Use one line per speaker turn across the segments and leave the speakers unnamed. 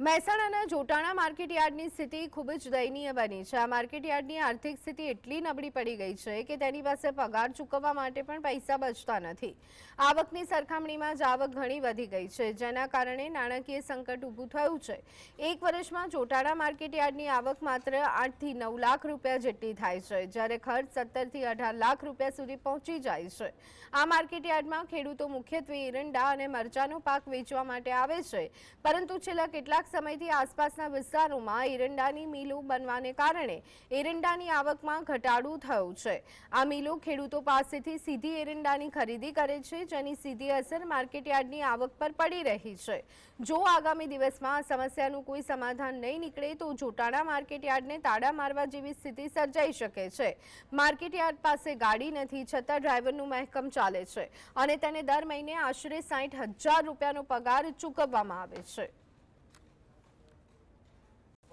મહેસાણાના જોટાણા માર્કેટયાર્ડની સ્થિતિ ખૂબ જ દયનીય બની છે. આ માર્કેટયાર્ડની આર્થિક સ્થિતિ એટલી નબળી પડી ગઈ છે કે તેની પાસે પગાર ચૂકવવા માટે પણ પૈસા બચતા નથી. આવકની સરખામણીમાં જ આવક ઘણી વધી ગઈ છે, જેના કારણે નાણાકીય સંકટ ઊભું થયું છે. એક વર્ષમાં જોટાણા માર્કેટ યાર્ડની આવક માત્ર આઠથી નવ લાખ રૂપિયા જેટલી થાય છે, જ્યારે ખર્ચ સત્તરથી અઢાર લાખ રૂપિયા સુધી પહોંચી જાય છે. આ માર્કેટયાર્ડમાં ખેડૂતો મુખ્યત્વે એરંડા અને મરચાનો પાક વેચવા માટે આવે છે, પરંતુ છેલ્લા કેટલાક સમયથી આસપાસના વિસ્તારોમાં એરંડાની મિલો બનવાને કારણે એરંડાની આવકમાં ઘટાડો થયો છે. આ મિલો ખેડૂતો પાસેથી સીધી એરંડાની ખરીદી કરે છે, જેની સીધી અસર માર્કેટયાર્ડની આવક પર પડી રહી છે. જો આગામી દિવસમાં આ સમસ્યાનું કોઈ સમાધાન નહીં નીકળે, તો જોટાણા માર્કેટયાર્ડને તાળા મારવા જેવી સ્થિતિ સર્જાઈ શકે છે. માર્કેટયાર્ડ પાસે ગાડી નથી, છતાં ડ્રાઈવરનું મહેકમ ચાલે છે અને તેને દર મહિને આશરે સાઠ હજાર રૂપિયાનો પગાર ચૂકવવામાં આવે છે.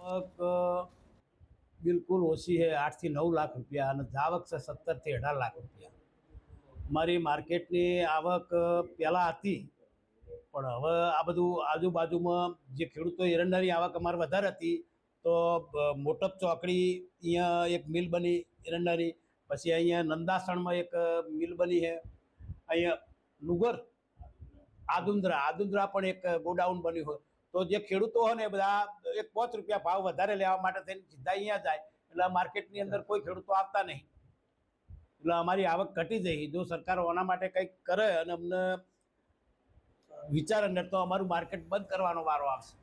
અ, બિલકુલ ઓછી છે આઠથી નવ લાખ રૂપિયા અને આવક છે સત્તરથી અઢાર લાખ રૂપિયા. મારી માર્કેટની આવક પહેલાં હતી પણ હવે આ બધું આજુબાજુમાં જે ખેડૂતો એરંડાની આવક અમારે વધારે હતી તો મોટપ ચોકડી અહીંયા એક મિલ બની એરંડાની પછી અહીંયા નંદાસણમાં એક મિલ બની છે. અહીંયા નુગર આદુંદ્રા આદુંદ્રા પણ એક ગોડાઉન બન્યું હોય. તો જે ખેડૂતો હોય ને એ બધા એક પાંચ રૂપિયા ભાવ વધારે લેવા માટે થઈને સીધા અહીંયા જાય. એટલે માર્કેટની અંદર કોઈ ખેડૂતો આવતા નહીં. એટલે અમારી આવક ઘટી જઈ. જો સરકાર આના માટે કંઈક કરે અને અમને વિચાર અંદર તો અમારું માર્કેટ બંધ કરવાનો વારો આવશે.